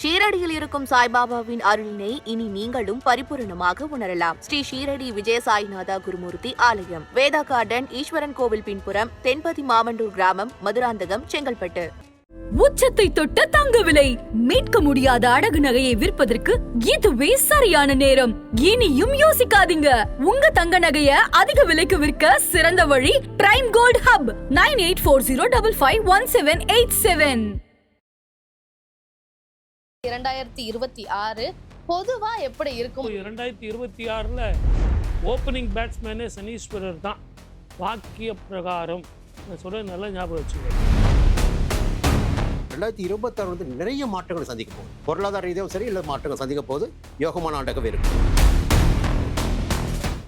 ஷீரடியில் இருக்கும் சாய்பாபாவின் அருளினை இனி நீங்களும் பரிபூரணமாக உணரலாம். ஸ்ரீ ஷீரடி விஜய சாய்நாதா குருமூர்த்தி ஆலயம். வேதா கார்டன் ஈஸ்வரன் கோவில் பின்புறம் தென்பதி மாவண்டூர் கிராமம் மதுராந்தகம் செங்கல்பட்டு. உச்சத்தை தொட்ட தங்க விலை. மீட்க முடியாத அடகு நகையை விற்பதற்கு இதுவே சரியான நேரம். இனியும் யோசிக்காதீங்க. உங்க தங்க நகைய அதிக விலைக்கு விற்க சிறந்த வழி prime gold hub nine eight four zero double five one seven eight seven இரண்டாயிரத்தி இருபத்தி ஆறு பொதுவா எப்படி இருக்கும்? இரண்டாயிரத்தி இருபத்தி ஆறில் ஓப்பனிங் பேட்ஸ்மேனே சனீஸ்வரர் தான். வாக்கிய பிரகாரம். நான் சொல்கிறது நல்லா ஞாபகம் வச்சுக்கோங்க. ரெண்டாயிரத்தி இருபத்தாறு வந்து நிறைய மாற்றங்களை சந்திக்க போகுது. பொருளாதார ரீதியாகவும் சரி இல்லை மாற்றங்கள் சந்திக்க போகுது. யோகமான ஆண்டாகவே இருக்கும்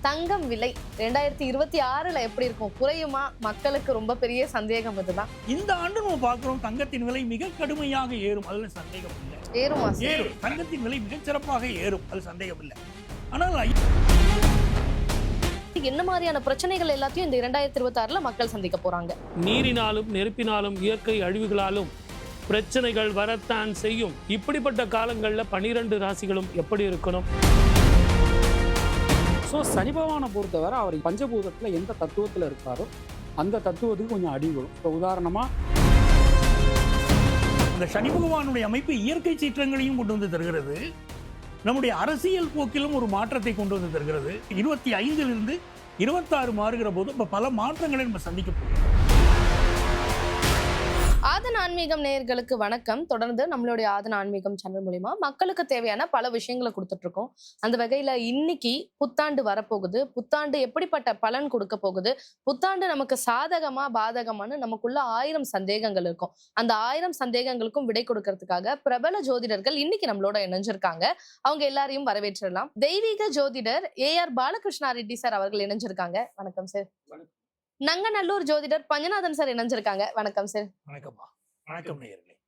தங்கம் விலை ரெண்டாயிரத்தி இருபத்தி ஆறுல எப்படி இருக்கும்? குறையுமா? மக்களுக்கு ரொம்ப பெரிய சந்தேகம் இதுதான் இந்த ஆண்டு நம்ம பார்க்கிறோம் தங்கத்தின் விலை மிக கடுமையாக ஏறும். அதுல சந்தேகம் இல்லை ஏறுமா? ஏறும். தங்கத்தின் விலை மிகச் சிறப்பாக ஏறும். அது சந்தேகம் இல்லை ஆனால் என்ன மாதிரியான பிரச்சனைகள் எல்லாத்தையும் இந்த இரண்டாயிரத்தி இருபத்தி ஆறுல மக்கள் சந்திக்க போறாங்க? நீரினாலும் நெருப்பினாலும் இயற்கை அழிவுகளாலும் பிரச்சனைகள் வரத்தான் செய்யும். இப்படிப்பட்ட காலங்களில் பனிரெண்டு ராசிகளும் எப்படி இருக்கணும்? ஸோ சனி பகவானை பொறுத்தவரை அவர் பஞ்சபூதத்தில் எந்த தத்துவத்தில் இருக்காரோ அந்த தத்துவத்துக்கு கொஞ்சம் அடி இப்போ உதாரணமாக அந்த சனி பகவானுடைய அமைப்பு இயற்கை சீற்றங்களையும் கொண்டு வந்து தருகிறது. நம்முடைய அரசியல் போக்கிலும் ஒரு மாற்றத்தை கொண்டு வந்து தருகிறது. இருபத்தி ஐந்திலிருந்து இருபத்தாறு மாறுகிற போது இப்போ பல மாற்றங்களை நம்ம சந்திக்க போகிறோம். ஆதன் ஆன்மீகம் நேயர்களுக்கு வணக்கம். தொடர்ந்து நம்மளுடைய ஆதன் ஆன்மீகம் சேனல் மூலியமா மக்களுக்கு தேவையான பல விஷயங்களை கொடுத்துட்டு இருக்கோம் அந்த வகையில இன்னைக்கு புத்தாண்டு வரப்போகுது. புத்தாண்டு எப்படிப்பட்ட பலன் கொடுக்க போகுது? புத்தாண்டு நமக்கு சாதகமா பாதகமான்னு நமக்குள்ள ஆயிரம் சந்தேகங்கள் இருக்கும். அந்த ஆயிரம் சந்தேகங்களுக்கும் விடை கொடுக்கறதுக்காக பிரபல ஜோதிடர்கள் இன்னைக்கு நம்மளோட இணைஞ்சிருக்காங்க. அவங்க எல்லாரையும் வரவேற்றிடலாம். தெய்வீக ஜோதிடர் A R Balakrishna Reddy sir அவர்கள் இணைஞ்சிருக்காங்க. வணக்கம் சார். நங்கநல்லூர் ஜோதிடர் பஞ்சநாதன் சார் இணைஞ்சிருக்காங்க. வணக்கம் சார். வணக்கம்மா. வணக்கம்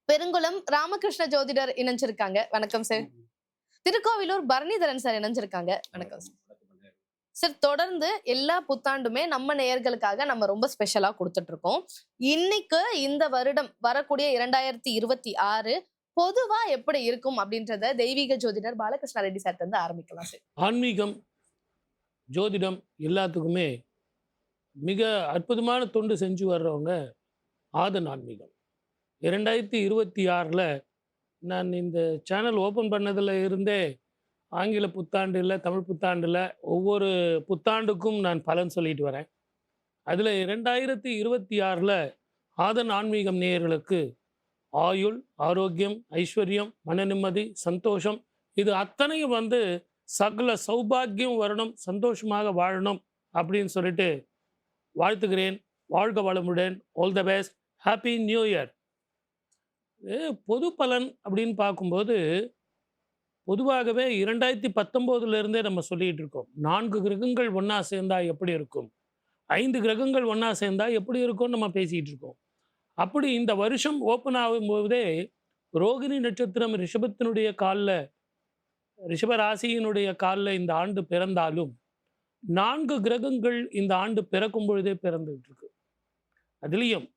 பெருங்குளம் ராமகிருஷ்ண ஜோதிடர் இணைஞ்சிருக்காங்க. வணக்கம் சார். திருக்கோவிலூர் பரணிதரன் சார் இணைஞ்சிருக்காங்க. வணக்கம் சார். சார் தொடர்ந்து எல்லா புத்தாண்டுமே நம்ம நேயர்களுக்காக நம்ம ரொம்ப ஸ்பெஷலா கொடுத்துட்டு இருக்கோம் இன்னைக்கு இந்த வருடம் வரக்கூடிய இரண்டாயிரத்தி இருபத்தி ஆறு பொதுவா எப்படி இருக்கும் அப்படின்றத தெய்வீக ஜோதிடர் பாலகிருஷ்ண ரெட்டி சார் வந்து ஆரம்பிக்கலாம் சார். ஆன்மீகம் ஜோதிடம் எல்லாத்துக்குமே மிக அற்புதமான தொண்டு செஞ்சு வர்றவங்க ஆதன் ஆன்மீகம் இரண்டாயிரத்தி இருபத்தி ஆறில் நான் இந்த சேனல் ஓப்பன் பண்ணதில் இருந்தே ஆங்கில புத்தாண்டில் தமிழ் புத்தாண்டில் ஒவ்வொரு புத்தாண்டுக்கும் நான் பலன் சொல்லிட்டு வரேன். அதில் இரண்டாயிரத்தி இருபத்தி ஆறில் ஆதன் ஆன்மீகம் நேயர்களுக்கு ஆயுள் ஆரோக்கியம் ஐஸ்வர்யம் மன நிம்மதி சந்தோஷம் இது அத்தனையும் வந்து சகல சௌபாகியம் வரணும் சந்தோஷமாக வாழணும் அப்படின்னு சொல்லிட்டு வாழ்த்துகிறேன். வாழ்க வளமுடன். All the best happy new year பொது பலன் அப்படின்னு பார்க்கும்போது பொதுவாகவே இரண்டாயிரத்தி பத்தொம்போதுல இருந்தே நம்ம சொல்லிகிட்டு இருக்கோம். நான்கு கிரகங்கள் ஒன்றா சேர்ந்தால் எப்படி இருக்கும்? ஐந்து கிரகங்கள் ஒன்றா சேர்ந்தா எப்படி இருக்கும்னு நம்ம பேசிகிட்டு இருக்கோம். அப்படி இந்த வருஷம் ஓப்பன் ஆகும்போதே ரோகிணி நட்சத்திரம் ரிஷபத்தினுடைய காலில் ரிஷபராசியினுடைய காலில் இந்த ஆண்டு பிறந்தாலும் நான்கு கிரகங்கள் இந்த ஆண்டு பிறக்கும் பொழுதே பிறந்துகிட்டு இருக்கு அதுலேயும்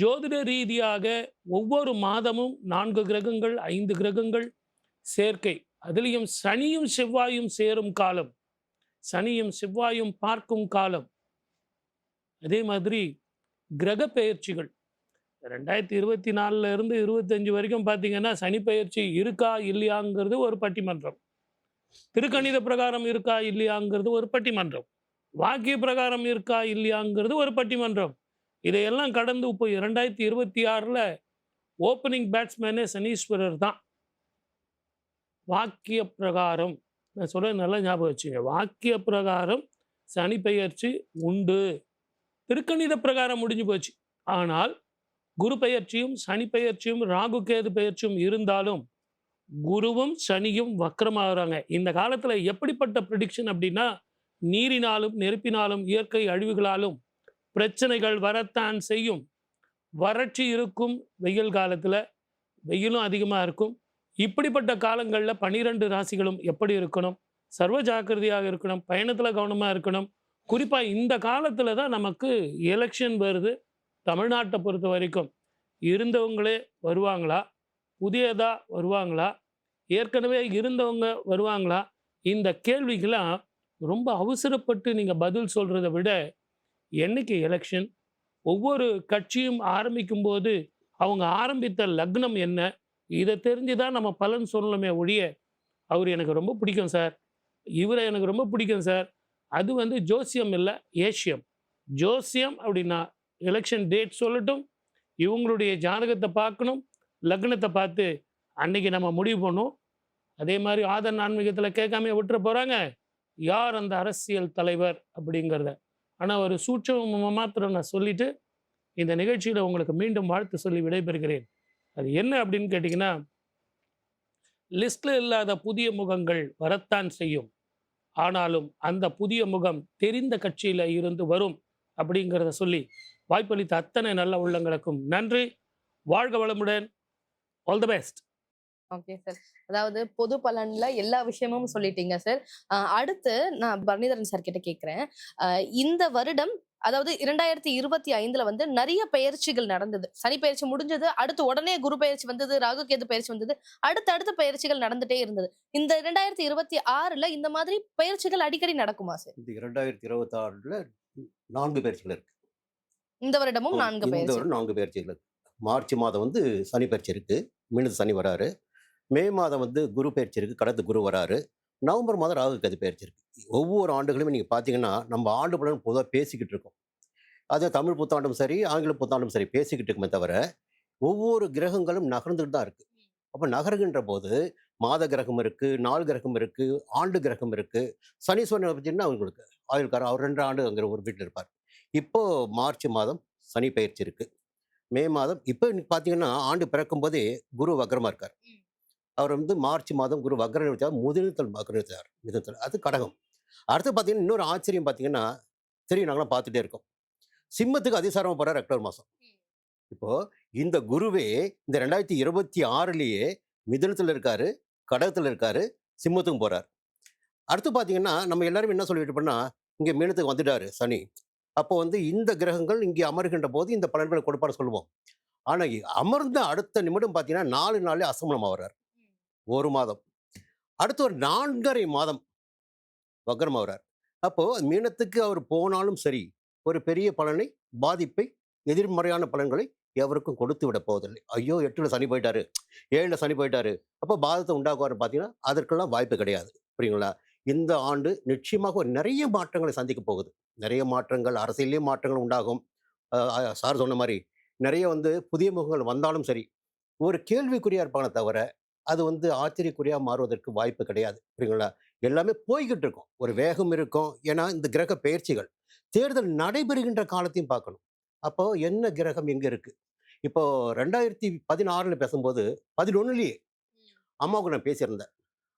ஜோதிட ரீதியாக ஒவ்வொரு மாதமும் நான்கு கிரகங்கள் ஐந்து கிரகங்கள் சேர்க்கை. அதுலேயும் சனியும் செவ்வாயும் சேரும் காலம். சனியும் செவ்வாயும் பார்க்கும் காலம். அதே மாதிரி கிரக பெயர்ச்சிகள். ரெண்டாயிரத்தி இருபத்தி நாலுல இருந்து இருபத்தஞ்சு வரைக்கும் பார்த்தீங்கன்னா சனி பெயர்ச்சி இருக்கா இல்லையாங்கிறது ஒரு பட்டிமன்றம். திருக்கணித பிரகாரம் இருக்கா இல்லையாங்கிறது ஒரு பட்டிமன்றம். வாக்கிய பிரகாரம் இருக்கா இல்லையாங்கிறது ஒரு பட்டிமன்றம். இதையெல்லாம் கடந்து இப்போ இரண்டாயிரத்தி இருபத்தி ஆறில் ஓப்பனிங் பேட்ஸ்மேனே சனீஸ்வரர் தான். வாக்கிய பிரகாரம் நான் சொல்ல நல்லா ஞாபகம் வச்சுங்க. வாக்கிய பிரகாரம் சனி பெயர்ச்சி உண்டு. திருக்கணித பிரகாரம் முடிஞ்சு போச்சு. ஆனால் குரு பெயர்ச்சியும் சனி பெயர்ச்சியும் ராகு கேது பெயர்ச்சியும் இருந்தாலும் குருவும் சனியும் வக்கரமாகறாங்க இந்த காலத்தில் எப்படிப்பட்ட ப்ரிடிக்ஷன் அப்படின்னா நீரினாலும் நெருப்பினாலும் இயற்கை அழிவுகளாலும் பிரச்சனைகள் வரத்தான் செய்யும். வறட்சி இருக்கும் வெயில் காலத்தில் வெயிலும் அதிகமாக இருக்கும். இப்படிப்பட்ட காலங்களில் பனிரெண்டு ராசிகளும் எப்படி இருக்கணும்? சர்வ ஜாக்கிரதையாக இருக்கணும் பயணத்தில் கவனமாக இருக்கணும். குறிப்பாக இந்த காலத்தில் தான் நமக்கு எலெக்ஷன் வருது தமிழ்நாட்டை பொறுத்த வரைக்கும் இருந்தவங்களே வருவாங்களா? புதியதாக வருவாங்களா? ஏற்கனவே இருந்தவங்க வருவாங்களா? இந்த கேள்விக்கெல்லாம் ரொம்ப அவசரப்பட்டு நீங்கள் பதில் சொல்கிறத விட என்னைக்கு எலெக்ஷன் ஒவ்வொரு கட்சியும் ஆரம்பிக்கும் போது அவங்க ஆரம்பித்த லக்னம் என்ன? இதை தெரிஞ்சு தான் நம்ம பலன் சொல்லணுமே ஒழிய அவர் எனக்கு ரொம்ப பிடிக்கும் சார். இவரை எனக்கு ரொம்ப பிடிக்கும் சார். அது வந்து ஜோசியம் இல்லை ஏஷியம் ஜோசியம் அப்படின்னா எலெக்ஷன் டேட் சொல்லட்டும் இவங்களுடைய ஜாதகத்தை பார்க்கணும் லக்னத்தை பார்த்து அன்னைக்கு நம்ம முடிவு பண்ணும். அதே மாதிரி ஆதர் ஆன்மீகத்தில் கேட்காம விட்டுற போகிறாங்க யார் அந்த அரசியல் தலைவர்? அப்படிங்கிறத. ஆனால் ஒரு சூட்சம மாத்திரம் நான் சொல்லிட்டு இந்த நிகழ்ச்சியில் உங்களுக்கு மீண்டும் வாழ்த்து சொல்லி விடைபெறுகிறேன். அது என்ன அப்படின்னு கேட்டிங்கன்னா லிஸ்டில் இல்லாத புதிய முகங்கள் வரத்தான் செய்யும். ஆனாலும் அந்த புதிய முகம் தெரிந்த கட்சியில் இருந்து வரும். அப்படிங்கிறத சொல்லி வாய்ப்பளித்த அத்தனை நல்ல உள்ளங்களுக்கும் நன்றி. வாழ்க வளமுடன். All the best okay sir அதாவது பொது பலன்ல எல்லா விஷயமும் சொல்லிட்டீங்க சார் அடுத்து நான் பரணிதரன் சார் கிட்ட கேக்குறேன். இந்த வருடம் அதாவது இரண்டாயிரத்தி இருபத்தி ஐந்துல வந்து நிறைய பெயர்ச்சிகள் நடந்தது. சனி பயிற்சி முடிஞ்சது அடுத்து உடனே குரு பயிற்சி வந்தது ராகு கேது பயிற்சி வந்தது அடுத்து அடுத்த பயிற்சிகள் நடந்துட்டே இருந்தது. இந்த இரண்டாயிரத்தி இருபத்தி ஆறுல இந்த மாதிரி பயிற்சிகள் அடிக்கடி நடக்குமா சார் இந்த இரண்டாயிரத்தி இருபத்தி ஆறுல நான்கு பயிற்சிகள் இருக்கு. இந்த வருடமும் நான்கு நான்கு பயிற்சிகள் இருக்கு. மார்ச் மாதம் வந்து சனி பயிற்சி இருக்கு. மீனது சனி வராரு. மே மாதம் வந்து குரு பயிற்சி இருக்குது கடத்து குரு வராரு. நவம்பர் மாதம் ராகு கது பயிற்சி இருக்கு. ஒவ்வொரு ஆண்டுகளுமே நீங்கள் பார்த்தீங்கன்னா நம்ம ஆண்டு பலன் பொதுவாக பேசிக்கிட்டு இருக்கோம். அது தமிழ் புத்தாண்டும் சரி ஆங்கில புத்தாண்டும் சரி பேசிக்கிட்டு இருக்குமே தவிர ஒவ்வொரு கிரகங்களும் நகர்ந்துட்டு தான் இருக்குது அப்போ நகருகின்ற போது மாத கிரகம் இருக்குது நாள் கிரகம் இருக்குது ஆண்டு கிரகம் இருக்குது சனீஸ்வரன் பார்த்தீங்கன்னா அவங்களுக்கு ஆயுள்காரன் அவர் ரெண்டு ஆண்டு அங்கே ஒரு வீட்டில் இருப்பார். இப்போ மார்ச் மாதம் சனி பயிற்சி இருக்குது மே மாதம். இப்போ பார்த்தீங்கன்னா ஆண்டு பிறக்கும் போதே குரு வக்ரமா இருக்கார். அவர் வந்து மார்ச் மாதம் குரு வக்ரம் வச்சார் முதலித்தல் வக்ரம் வச்சார் மிதத்தல் அது கடகம். அடுத்து பார்த்தீங்கன்னா இன்னொரு ஆச்சரியம் பார்த்தீங்கன்னா தெரியும் நாங்களாம் பார்த்துட்டே இருக்கோம். சிம்மத்துக்கு அதிசாரமாக போகிறார் அக்டோபர் மாதம் இப்போ இந்த குருவே இந்த ரெண்டாயிரத்தி இருபத்தி ஆறுலேயே மிதுனத்தில் இருக்காரு கடகத்தில் இருக்காரு சிம்மத்துக்கும் போறார். அடுத்து பார்த்தீங்கன்னா நம்ம எல்லாரும் என்ன சொல்லிட்டு பண்ணா இங்கே மீனத்துக்கு வந்துட்டாரு சனி. அப்போ வந்து இந்த கிரகங்கள் இங்கே அமர்கின்ற போது இந்த பலன்களை கொடுப்பார் சொல்லுவோம். ஆனால் அமர்ந்த அடுத்த நிமிடம் பார்த்தீங்கன்னா நாலு நாளே அசமனம் ஆகிறார் ஒரு மாதம். அடுத்து ஒரு நான்கரை மாதம் வக்ரம் ஆகிறார் அப்போ மீனத்துக்கு அவர் போனாலும் சரி ஒரு பெரிய பலனை பாதிப்பை எதிர்மறையான பலன்களை எவருக்கும் கொடுத்து விட போவதில்லை. ஐயோ எட்டுல சனி போயிட்டாரு ஏழுல சனி போயிட்டாரு அப்போ பாதத்தை உண்டாக்குவார் பார்த்தீங்கன்னா அதற்கெல்லாம் வாய்ப்பு கிடையாது. புரியுங்களா? இந்த ஆண்டு நிச்சயமாக ஒரு நிறைய மாற்றங்களை சந்திக்க போகுது. நிறைய மாற்றங்கள் அரசியலையும் மாற்றங்கள் உண்டாகும். சார் சொன்ன மாதிரி நிறைய வந்து புதிய முகங்கள் வந்தாலும் சரி ஒரு கேள்விக்குறியா இருப்பாங்க தவிர அது வந்து ஆச்சரியக்குறியா மாறுவதற்கு வாய்ப்பு கிடையாது. புரியுங்களா எல்லாமே போய்கிட்டு இருக்கும். ஒரு வேகம் இருக்கும். ஏன்னா இந்த கிரக பெயர்ச்சிகள் தேர்தல் நடைபெறுகின்ற காலத்தையும் பார்க்கணும். அப்போ என்ன கிரகம் எங்க இருக்கு? இப்போ ரெண்டாயிரத்தி பதினாறுல பேசும்போது பதினொன்னுலயே அம்மாவுக்கு நான் பேசியிருந்தேன்.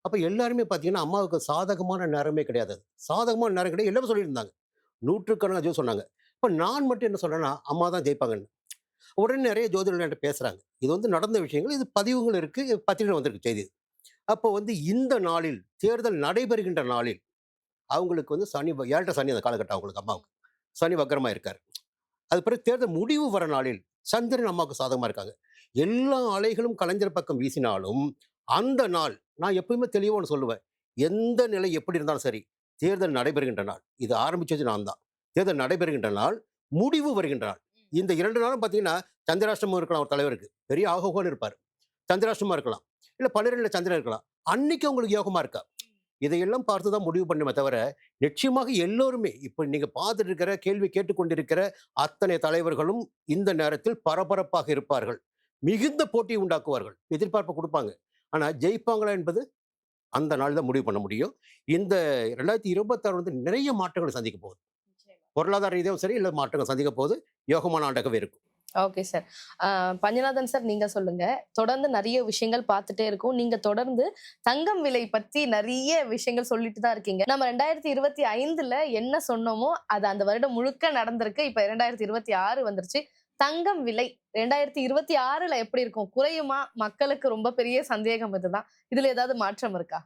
அப்போ எல்லாருமே பார்த்தீங்கன்னா அம்மாவுக்கு சாதகமான நேரமே கிடையாது. சாதகமான நேரம் கிடையாது. எல்லாரும் சொல்லியிருந்தாங்க. நூற்றுக்கணக்கான ஜோதி சொன்னாங்க. இப்போ நான் மட்டும் என்ன சொல்கிறேன்னா அம்மா தான் ஜெயிப்பாங்கன்னு. உடனே நிறைய ஜோதிடர்கள் என்கிட்ட இது வந்து நடந்த விஷயங்கள் இது பதிவுகள் இருக்குது பத்திரிகை வந்திருக்கு செய்தி. அப்போ வந்து இந்த நாளில் தேர்தல் நடைபெறுகின்ற நாளில் அவங்களுக்கு வந்து சனி வ- ஏழரை சனி அந்த காலகட்டம் அவங்களுக்கு அம்மாவுக்கு. சனி வக்கரமாக இருக்கார். அது பிறகு தேர்தல் முடிவு வர நாளில் சந்திரன் அம்மாவுக்கு சாதகமாக இருக்காங்க. எல்லா அலைகளும் கலைஞர் பக்கம் வீசினாலும் அந்த நாள் நான் எப்பயுமே தெளிவாக ஒன்று சொல்லுவேன். எந்த நிலை எப்படி இருந்தாலும் சரி தேர்தல் நடைபெறுகின்ற நாள். இது ஆரம்பிச்சது நான் தான். தேர்தல் நடைபெறுகின்ற நாள் முடிவு வருகின்ற நாள் இந்த இரண்டு நாளும் பார்த்தீங்கன்னா சந்திராஷ்டமம் இருக்கலாம் ஒரு தலைவருக்கு பெரிய ஆகோகோன்னு இருப்பார். சந்திராஷ்டமா இருக்கலாம். இல்லை பன்னிரெண்டுல சந்திரன் இருக்கலாம். அன்னைக்கு உங்களுக்கு யோகமா இருக்கா? இதையெல்லாம் பார்த்து தான் முடிவு பண்ணுமே தவிர நிச்சயமாக எல்லோருமே இப்போ நீங்க பார்த்துட்டு இருக்கிற கேள்வி கேட்டுக்கொண்டிருக்கிற அத்தனை தலைவர்களும் இந்த நேரத்தில் பரபரப்பாக இருப்பார்கள். மிகுந்த போட்டியை உண்டாக்குவார்கள். எதிர்பார்ப்பு கொடுப்பாங்க. ஆனா ஜெயிப்பாங்களா என்பது அந்த நாள் தான் முடிவு பண்ண முடியும். இந்த ரெண்டாயிரத்தி இருபத்தாறு வந்து நிறைய மாற்றங்களை சந்திக்க போகுது. பொருளாதார ரீதியாகவும் சரி இல்லை மாற்றங்கள் சந்திக்க போகுது. யோகமான ஆண்டாகவே இருக்கும். Okay sir. பஞ்சநாதன் சார் நீங்க சொல்லுங்க. தொடர்ந்து நிறைய விஷயங்கள் பார்த்துட்டே இருக்கோம். நீங்க தொடர்ந்து தங்கம் விலை பத்தி நிறைய விஷயங்கள் சொல்லிட்டு தான் இருக்கீங்க. நம்ம ரெண்டாயிரத்தி இருபத்தி ஐந்துல என்ன சொன்னோமோ அது அந்த வருடம் முழுக்க நடந்திருக்கு. இப்ப ரெண்டாயிரத்தி இருபத்தி ஆறு வந்துருச்சு. தங்கம் விலை ரெண்டாயிரத்தி இருபத்தி ஆறுல எப்படி இருக்கும்? குறையுமா? மக்களுக்கு ரொம்ப பெரிய சந்தேகம் இதுதான். இதுல ஏதாவது மாற்றம் இருக்கா?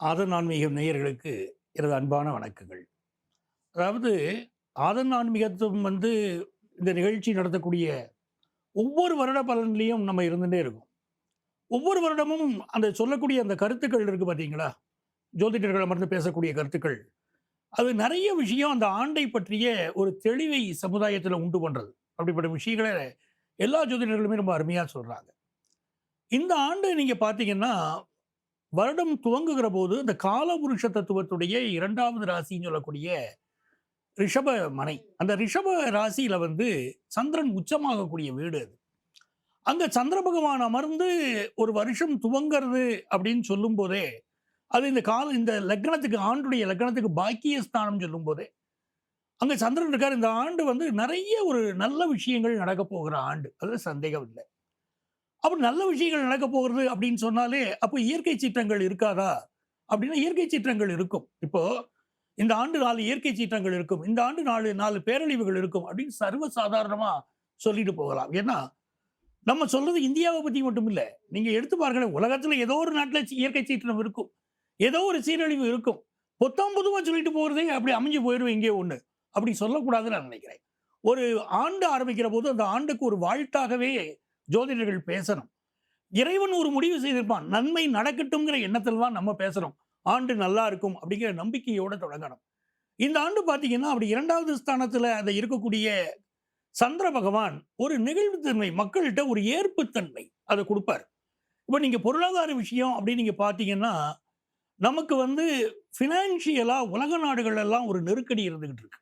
ஆதன் ஆன்மீகம் நேயர்களுக்கு எனது அன்பான வணக்கங்கள். அதாவது ஆதன் ஆன்மீகத்துவம் வந்து இந்த நிகழ்ச்சி நடத்தக்கூடிய ஒவ்வொரு வருட பலன்லேயும் நம்ம இருந்துகிட்டே இருக்கும். ஒவ்வொரு வருடமும் அந்த சொல்லக்கூடிய அந்த கருத்துக்கள் இருக்கு பார்த்தீங்களா ஜோதிடர்கள் அமர்ந்து பேசக்கூடிய கருத்துக்கள். அது நிறைய விஷயம் அந்த ஆண்டை பற்றிய ஒரு தெளிவை சமுதாயத்தில் உண்டு பண்ணுறது அப்படிப்பட்ட விஷயங்களை எல்லா ஜோதிடர்களுமே ரொம்ப அருமையாக சொல்கிறாங்க இந்த ஆண்டு நீங்கள் பார்த்தீங்கன்னா வருடம் துவங்குகிற போது இந்த காலபுருஷ தத்துவத்துடைய இரண்டாவது ராசின்னு சொல்லக்கூடிய ரிஷப மனை. அந்த ரிஷப ராசியில் வந்து சந்திரன் உச்சமாகக்கூடிய வீடு அது. அங்கே சந்திர பகவான் அமர்ந்து ஒரு வருஷம் துவங்கிறது அப்படின்னு சொல்லும்போதே அது இந்த கால இந்த லக்னத்துக்கு ஆண்டுடைய லக்னத்துக்கு பாக்கிய ஸ்தானம் சொல்லும் போதே அங்க சந்திரன் இருக்கார். இந்த ஆண்டு வந்து நிறைய ஒரு நல்ல விஷயங்கள் நடக்க போகிற ஆண்டு. அதில் சந்தேகம் இல்லை. அப்போ நல்ல விஷயங்கள் நடக்க போகிறது அப்படின்னு சொன்னாலே அப்போ இயற்கை சீற்றங்கள் இருக்காதா? அப்படின்னா இயற்கை சீற்றங்கள் இருக்கும். இப்போ இந்த ஆண்டு நாலு இயற்கை சீற்றங்கள் இருக்கும். இந்த ஆண்டு நாலு நாலு பேரழிவுகள் இருக்கும் அப்படின்னு சர்வ சாதாரணமா சொல்லிட்டு போகலாம். ஏன்னா நம்ம சொல்றது இந்தியாவை பத்தி மட்டும் இல்லை. நீங்க எடுத்து பாருங்களேன் உலகத்துல ஏதோ ஒரு நாட்டுல இயற்கை சீற்றம் இருக்கும். ஏதோ ஒரு சீரழிவு இருக்கும். பொத்தாம் பொதுவா சொல்லிட்டு போகிறதே அப்படி அமைஞ்சு போயிடும் இங்கே ஒன்று அப்படி சொல்லக்கூடாதுன்னு நான் நினைக்கிறேன். ஒரு ஆண்டு ஆரம்பிக்கிற போது அந்த ஆண்டுக்கு ஒரு வாழ்த்தாகவே ஜோதிடர்கள் பேசணும். இறைவன் ஒரு முடிவு செய்திருப்பான். நன்மை நடக்கட்டும்ங்கிற எண்ணத்தில் தான் நம்ம பேசுகிறோம் ஆண்டு நல்லா இருக்கும் அப்படிங்கிற நம்பிக்கையோட தொடங்கணும். இந்த ஆண்டு பார்த்தீங்கன்னா அப்படி இரண்டாவது ஸ்தானத்தில் அந்த இருக்கக்கூடிய சந்திர பகவான் ஒரு நெகிழ்வுத்தன்மை மக்கள்கிட்ட ஒரு ஏற்புத்தன்மை அதை கொடுப்பார். இப்போ நீங்க பொருளாதார விஷயம் அப்படின்னு நீங்கள் பார்த்தீங்கன்னா நமக்கு வந்து ஃபினான்ஷியலாக உலக நாடுகள் எல்லாம் ஒரு நெருக்கடி இருந்துகிட்டு இருக்கு.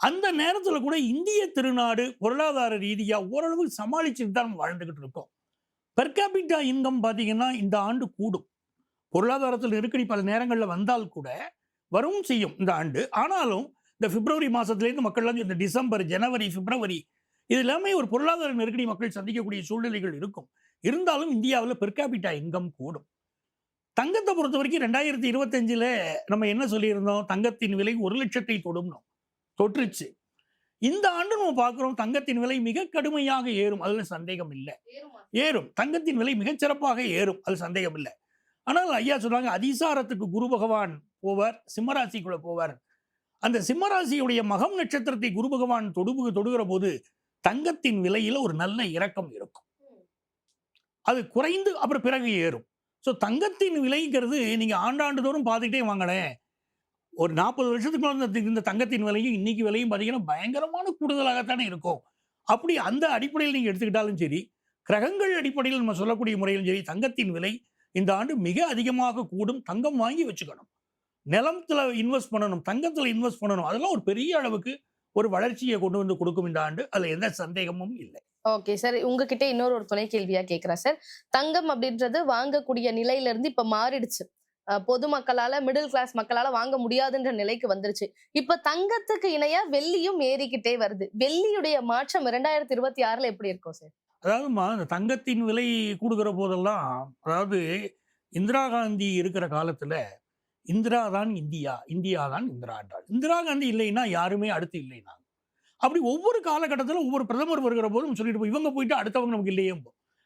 அந்த நேரத்துல கூட இந்திய திருநாடு பொருளாதார ரீதியா ஓரளவு சமாளிச்சுட்டு தான் நம்ம வாழ்ந்துகிட்டு இருக்கோம். பெர்காபிட்டா இன்கம் பார்த்தீங்கன்னா இந்த ஆண்டு கூடும். பொருளாதாரத்தில் நெருக்கடி பல நேரங்களில் வந்தால் கூட வரவும் செய்யும் இந்த ஆண்டு. ஆனாலும் இந்த பிப்ரவரி மாதத்துலேருந்து மக்கள்லாம் இந்த டிசம்பர் ஜனவரி பிப்ரவரி இது எல்லாமே ஒரு பொருளாதார நெருக்கடி மக்கள் சந்திக்கக்கூடிய சூழ்நிலைகள் இருக்கும். இருந்தாலும் இந்தியாவில் பெர்காபிட்டா இன்கம் கூடும். தங்கத்தை பொறுத்த வரைக்கும் ரெண்டாயிரத்தி இருபத்தஞ்சில் நம்ம என்ன சொல்லியிருந்தோம்? தங்கத்தின் விலை ஒரு லட்சத்தை தொடும்னோம். தொற்றுச்சு. இந்த ஆண்டு நம்ம பார்க்குறோம் தங்கத்தின் விலை மிக கடுமையாக ஏறும். அதுல சந்தேகம் இல்லை. ஏறும். தங்கத்தின் விலை மிகச் சிறப்பாக ஏறும். அது சந்தேகம் இல்லை. ஆனால் ஐயா சொல்றாங்க அதிசாரத்துக்கு குரு பகவான் போவார் சிம்மராசிக்குள்ள போவார். அந்த சிம்மராசியுடைய மகம் நட்சத்திரத்தை குரு பகவான் தொடுபு தொடுகிற போது தங்கத்தின் விலையில ஒரு நல்ல இறக்கம் இருக்கும். அது குறைந்து அப்புறம் பிறகு ஏறும். ஸோ தங்கத்தின் விலைங்கிறது நீங்க ஆண்டாண்டுதோறும் பார்த்துக்கிட்டே வாங்கினேன் ஒரு நாற்பது வருஷத்துக்கு முன்னாடி இந்த தங்கத்தின் விலையும் இன்னைக்கு விலையும் பார்த்தீங்கன்னா பயங்கரமான கூடுதலாகத்தானே இருக்கும். அப்படி அந்த அடிப்படையில் நீங்க எடுத்துக்கிட்டாலும் சரி கிரகங்கள் அடிப்படையில் நம்ம சொல்லக்கூடிய முறையிலும் சரி தங்கத்தின் விலை இந்த ஆண்டு மிக அதிகமாக கூடும். தங்கம் வாங்கி வச்சுக்கணும். நிலத்தில் இன்வெஸ்ட் பண்ணணும் தங்கத்துல இன்வெஸ்ட் பண்ணணும். அதெல்லாம் ஒரு பெரிய அளவுக்கு ஒரு வளர்ச்சியை கொண்டு வந்து கொடுக்கும் இந்த ஆண்டு. அதுல எந்த சந்தேகமும் இல்லை. ஓகே சார் உங்ககிட்ட இன்னொரு ஒரு துணை கேள்வியா கேக்குறேன் சார் தங்கம் அப்படின்றது வாங்கக்கூடிய நிலையில இருந்து இப்ப மாறிடுச்சு. பொதுமக்களால மிடில் கிளாஸ் மக்களால வாங்க முடியாதுன்ற நிலைக்கு வந்துருச்சு. இப்ப தங்கத்துக்கு இணையா வெள்ளியும் ஏறிக்கிட்டே வருது. வெள்ளியுடைய மாற்றம் இரண்டாயிரத்தி இருபத்தி ஆறுல எப்படி இருக்கும் சார் அதாவதுமா இந்த தங்கத்தின் விலை கூடுகிற போதெல்லாம் அதாவது இந்திரா காந்தி இருக்கிற காலத்துல இந்திரா தான் இந்தியா இந்தியா தான் இந்திரா என்றார். இந்திரா காந்தி இல்லைன்னா யாருமே அடுத்து இல்லைன்னா. அப்படி ஒவ்வொரு காலகட்டத்தில் ஒவ்வொரு பிரதமர் வருகிற போதும் சொல்லிட்டு போய் இவங்க போயிட்டு அடுத்தவங்க நமக்கு இல்லையே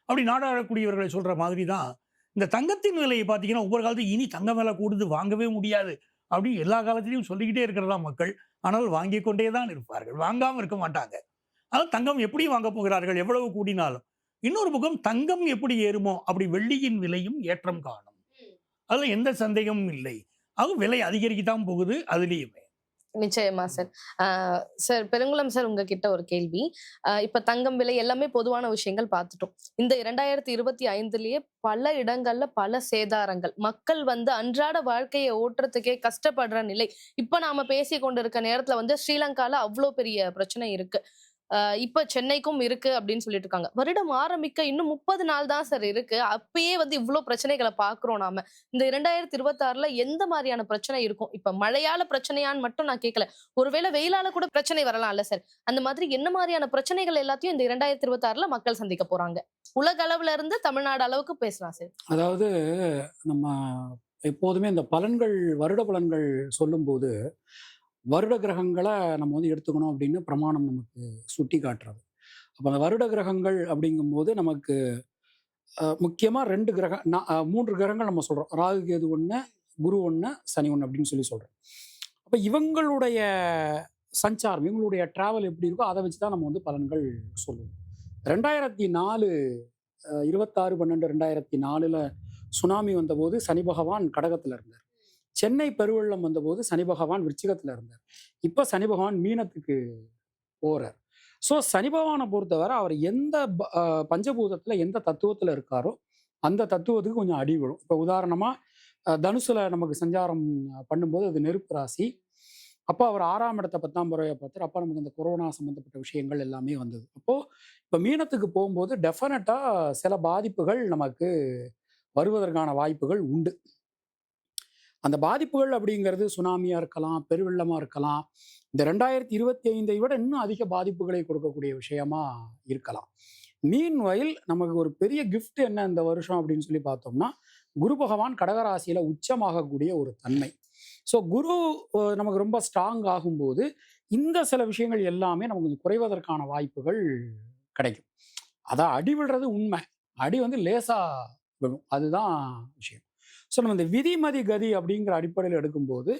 அப்படி நாடாடக்கூடியவர்களை சொல்ற மாதிரி தான் இந்த தங்கத்தின் விலையை பார்த்தீங்கன்னா ஒவ்வொரு காலத்தையும் இனி தங்க விலை கூடுது வாங்கவே முடியாது அப்படி எல்லா காலத்திலையும் சொல்லிக்கிட்டே இருக்கிறதா மக்கள். ஆனால் வாங்கிக் கொண்டே தான் இருப்பார்கள். வாங்காம இருக்க மாட்டாங்க. ஆனால் தங்கம் எப்படி வாங்க போகிறார்கள்? எவ்வளவு கூடினாலும். இன்னொரு பக்கம் தங்கம் எப்படி ஏறுமோ அப்படி வெள்ளியின் விலையும் ஏற்றம் காணும். அதுல எந்த சந்தேகமும் இல்லை. அது விலை அதிகரிக்கத்தான் போகுது அதுலேயுமே. நிச்சயமா சார் ஆஹ் சார் பெருங்குளம் சார் உங்ககிட்ட ஒரு கேள்வி. ஆஹ் இப்ப தங்கம் விலை எல்லாமே பொதுவான விஷயங்கள் பார்த்துட்டோம். இந்த இரண்டாயிரத்தி இருபத்தி ஐந்துலயே பல இடங்கள்ல பல சேதாரங்கள். மக்கள் வந்து அன்றாட வாழ்க்கையை ஓட்டுறதுக்கே கஷ்டப்படுற நிலை. இப்ப நாம பேசி கொண்டிருக்க நேரத்துல வந்து ஸ்ரீலங்கால அவ்வளோ பெரிய பிரச்சனை இருக்கு. இப்ப சென்னைக்கும் இருக்கு அப்படின்னு சொல்லிட்டு இருக்காங்க. வருடம் ஆரம்பிக்க இன்னும் முப்பது நாள் தான் சார் இருக்கு. அப்பயே வந்து இவ்வளவு பிரச்சனைகளை பாக்குறோம் நாம. இந்த இரண்டாயிரத்தி இருபத்தி ஆறுல எந்த மாதிரியான பிரச்சனை இருக்கும்? இப்ப மழையால பிரச்சனையான்னு மட்டும் நான் கேட்கல ஒருவேளை வெயிலால கூட பிரச்சனை வரலாம்ல சார் அந்த மாதிரி என்ன மாதிரியான பிரச்சனைகள் எல்லாத்தையும் இந்த இரண்டாயிரத்தி இருபத்தி ஆறுல மக்கள் சந்திக்க போறாங்க. உலக அளவுல இருந்து தமிழ்நாடு அளவுக்கு பேசலாம் சார் அதாவது நம்ம எப்போதுமே இந்த பலன்கள் வருட பலன்கள் சொல்லும்போது வருட கிரகங்களை நம்ம வந்து எடுத்துக்கணும் அப்படின்னு பிரமாணம் நமக்கு சுட்டி காட்டுறது. அப்போ அந்த வருட கிரகங்கள் அப்படிங்கும்போது நமக்கு முக்கியமாக ரெண்டு கிரகம் மூன்று கிரகங்கள் நம்ம சொல்கிறோம் ராகு கேது ஒன்று குரு ஒன்று சனி ஒன்று அப்படின்னு சொல்லி சொல்கிறோம் அப்போ இவங்களுடைய சஞ்சாரம் இவங்களுடைய ட்ராவல் எப்படி இருக்கோ அதை வச்சு தான் நம்ம வந்து பலன்கள் சொல்லுவோம். ரெண்டாயிரத்தி நாலு இருபத்தாறு பன்னெண்டு ரெண்டாயிரத்தி நாலில் சுனாமி வந்தபோது சனி பகவான் கடகத்தில் இருந்தார். சென்னை பெருவெள்ளம் வந்தபோது சனி பகவான் விருச்சிகத்தில் இருந்தார். இப்போ சனி பகவான் மீனத்துக்கு போகிறார் ஸோ சனி பகவானை பொறுத்தவரை அவர் எந்த ப- எந்த தத்துவத்தில் இருக்காரோ அந்த தத்துவத்துக்கு கொஞ்சம் அடி விடும் இப்போ உதாரணமாக தனுசில் நமக்கு சஞ்சாரம் பண்ணும்போது அது நெருப்பு ராசி. அப்போ அவர் ஆறாம் இடத்த பத்தாம் முறையை பார்த்தார். அப்போ நமக்கு இந்த கொரோனா சம்மந்தப்பட்ட விஷயங்கள் எல்லாமே வந்தது. அப்போது இப்போ மீனத்துக்கு போகும்போது டெஃபினட்டாக சில பாதிப்புகள் நமக்கு வருவதற்கான வாய்ப்புகள் உண்டு. அந்த பாதிப்புகள் அப்படிங்கிறது சுனாமியாக இருக்கலாம் பெருவெள்ளமாக இருக்கலாம். இந்த ரெண்டாயிரத்தி இருபத்தி ஐந்தை விட இன்னும் அதிக பாதிப்புகளை கொடுக்கக்கூடிய விஷயமா இருக்கலாம். மீன் வயல் நமக்கு ஒரு பெரிய கிஃப்ட் என்ன இந்த வருஷம் அப்படின்னு சொல்லி பார்த்தோம்னா குரு பகவான் கடகராசியில் உச்சமாகக்கூடிய ஒரு தன்மை. ஸோ குரு நமக்கு ரொம்ப ஸ்ட்ராங் ஆகும்போது இந்த சில விஷயங்கள் எல்லாமே நமக்கு கொஞ்சம் குறைவதற்கான வாய்ப்புகள் கிடைக்கும். அதான் அடி விடுறது உண்மை. அடி வந்து லேசாக விழும். அதுதான் விஷயம். ஸோ நம்ம இந்த விதிமதி கதி அப்படிங்கிற அடிப்படையில் எடுக்கும்போது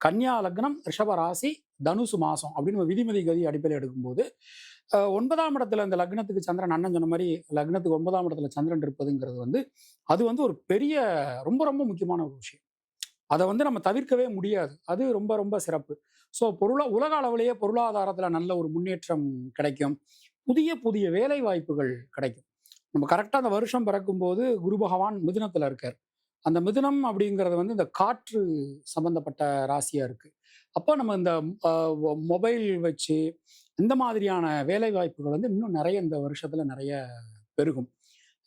கன்னியா லக்னம் ரிஷப ராசி தனுசு மாசம் அப்படின்னு நம்ம விதிமதி கதி அடிப்படையில் எடுக்கும்போது ஒன்பதாம் இடத்துல இந்த லக்னத்துக்கு சந்திரன் அண்ணன் சொன்ன மாதிரி லக்னத்துக்கு ஒன்பதாம் இடத்துல சந்திரன் இருப்பதுங்கிறது வந்து அது வந்து ஒரு பெரிய ரொம்ப ரொம்ப முக்கியமான ஒரு விஷயம். அதை வந்து நம்ம தவிர்க்கவே முடியாது. அது ரொம்ப ரொம்ப சிறப்பு. ஸோ பொருளா உலக அளவிலேயே பொருளாதாரத்தில் நல்ல ஒரு முன்னேற்றம் கிடைக்கும். புதிய புதிய வேலை வாய்ப்புகள் கிடைக்கும். நம்ம கரெக்டாக அந்த வருஷம் பிறக்கும்போது குரு பகவான் மிதுனத்தில் இருக்கார். அந்த மிதுனம் அப்படிங்கிறது வந்து இந்த காற்று சம்பந்தப்பட்ட ராசியாக இருக்குது அப்போ நம்ம இந்த மொபைல் வச்சு இந்த மாதிரியான வேலை வாய்ப்புகள் வந்து இன்னும் நிறைய இந்த வருஷத்தில் நிறைய பெருகும்.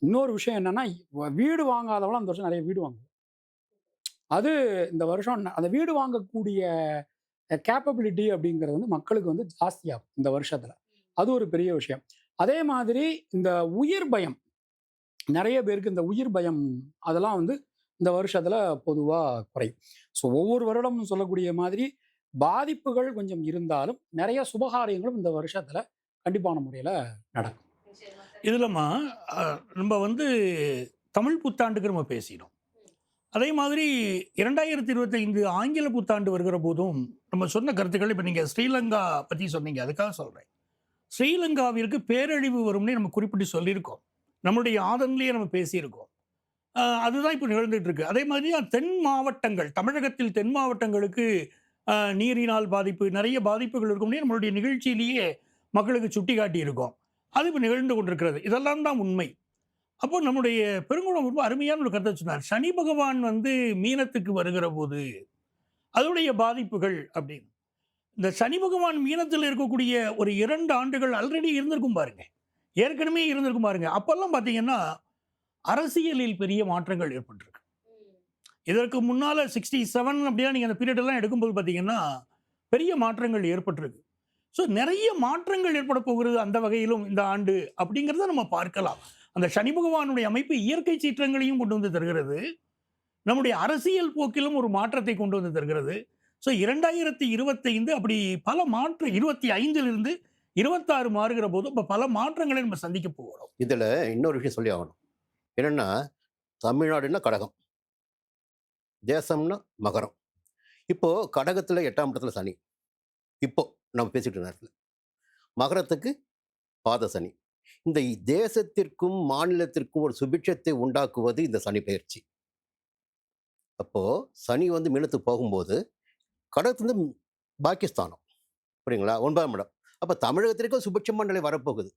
இன்னொரு விஷயம் என்னென்னா வீடு வாங்காதவங்களும் அந்த வருஷம் நிறைய வீடு வாங்குவோம் அது இந்த வருஷம் அந்த வீடு வாங்கக்கூடிய கேப்பபிலிட்டி அப்படிங்கிறது வந்து மக்களுக்கு வந்து ஜாஸ்தியாகும் இந்த வருஷத்தில். அது ஒரு பெரிய விஷயம். அதே மாதிரி இந்த உயிர் பயம் நிறைய பேருக்கு இந்த உயிர் பயம் அதெல்லாம் வந்து இந்த வருஷத்தில் பொதுவாக குறையும் ஸோ ஒவ்வொரு வருடமும் சொல்லக்கூடிய மாதிரி பாதிப்புகள் கொஞ்சம் இருந்தாலும் நிறைய சுபகாரியங்களும் இந்த வருஷத்தில் கண்டிப்பான முறையில் நடக்கும். இதுலம்மா நம்ம வந்து தமிழ் புத்தாண்டுக்கு நம்ம பேசினோம். அதே மாதிரி இரண்டாயிரத்தி இருபத்தைந்து ஆங்கில புத்தாண்டு வருகிற போதும் நம்ம சொன்ன கருத்துக்கள் இப்போ நீங்கள் ஸ்ரீலங்கா பற்றி சொன்னீங்க அதுக்காக சொல்கிறேன் ஸ்ரீலங்காவிற்கு பேரழிவு வரும்னே நம்ம குறிப்பிட்டு சொல்லியிருக்கோம். நம்மளுடைய ஆதன்லேயே நம்ம பேசியிருக்கோம். அதுதான் இப்போ நிகழ்ந்துட்டு இருக்கு அதே மாதிரி தென் மாவட்டங்கள் தமிழகத்தில் தென் மாவட்டங்களுக்கு நீரினால் பாதிப்பு நிறைய பாதிப்புகள் இருக்கும். நம்மளுடைய நிகழ்ச்சியிலேயே மக்களுக்கு சுட்டி காட்டியிருக்கோம் அது இப்போ நிகழ்ந்து கொண்டிருக்கிறது. இதெல்லாம் தான் உண்மை. அப்போ நம்முடைய பெருங்குளம் ரொம்ப அருமையான ஒரு கருத்தை சொன்னார். சனி பகவான் வந்து மீனத்துக்கு வருகிற போது அதனுடைய பாதிப்புகள் அப்படின்னு. இந்த சனி பகவான் மீனத்தில் இருக்கக்கூடிய ஒரு இரண்டு ஆண்டுகள் ஆல்ரெடி இருந்திருக்கும் பாருங்க. ஏற்கனவே இருந்திருக்கும் பாருங்க. அப்பெல்லாம் பார்த்தீங்கன்னா அரசியலில் பெரிய மாற்றங்கள் ஏற்பட்டிருக்கு. இதற்கு முன்னால சிக்ஸ்டி செவன் அப்படியா நீங்கள் அந்த பீரியட் எல்லாம் எடுக்கும்போது பார்த்தீங்கன்னா பெரிய மாற்றங்கள் ஏற்பட்டிருக்கு. ஸோ நிறைய மாற்றங்கள் ஏற்பட போகிறது அந்த வகையிலும் இந்த ஆண்டு அப்படிங்கிறத நம்ம பார்க்கலாம். அந்த சனி பகவானுடைய அமைப்பு இயற்கை சீற்றங்களையும் கொண்டு வந்து தருகிறது. நம்முடைய அரசியல் போக்கிலும் ஒரு மாற்றத்தை கொண்டு வந்து தருகிறது. ஸோ இரண்டாயிரத்தி இருபத்தைந்து அப்படி பல மாற்ற இருபத்தி ஐந்திலிருந்து இருபத்தாறு மாறுகிற போது இப்போ பல மாற்றங்களை நம்ம சந்திக்க போகிறோம். இதில் இன்னொரு விஷயம் சொல்லி ஆகணும். என்னென்னா தமிழ்நாடுன்னா கடகம். தேசம்னா மகரம். இப்போது கடகத்தில் எட்டாம் இடத்துல சனி. இப்போது நம்ம பேசிட்டு நேரத்தில். மகரத்துக்கு பாத சனி. இந்த தேசத்திற்கும் மாநிலத்திற்கும் ஒரு சுபிட்சத்தை உண்டாக்குவது இந்த சனி பயிற்சி. அப்போது சனி வந்து மீனத்துக்கு போகும்போது கடகத்துலேருந்து பாகிஸ்தானம் புரியுங்களா? ஒன்பதாம் இடம். அப்போ தமிழகத்திற்கும் சுபிட்சமான நிலை வரப்போகுது.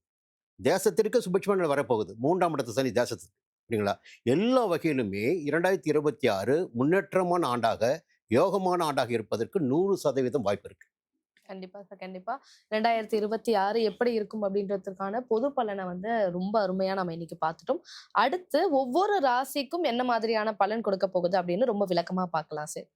தேசத்திற்கும் சுபிட்சமான நிலை வரப்போகுது. மூன்றாம் இடத்து சனி தேசத்துக்கு. அப்படிங்களா எல்லா வகையிலுமே இரண்டாயிரத்தி இருபத்தி ஆறு முன்னேற்றமான ஆண்டாக யோகமான ஆண்டாக இருப்பதற்கு நூறு சதவீதம் வாய்ப்பு இருக்கு. கண்டிப்பா சார். கண்டிப்பா. ரெண்டாயிரத்தி இருபத்தி ஆறு எப்படி இருக்கும் அப்படின்றதுக்கான பொது பலனை வந்து ரொம்ப அருமையா நம்ம இன்னைக்கு பார்த்துட்டோம். அடுத்து ஒவ்வொரு ராசிக்கும் என்ன மாதிரியான பலன் கொடுக்க போகுது அப்படின்னு ரொம்ப விளக்கமா பார்க்கலாம் சார்.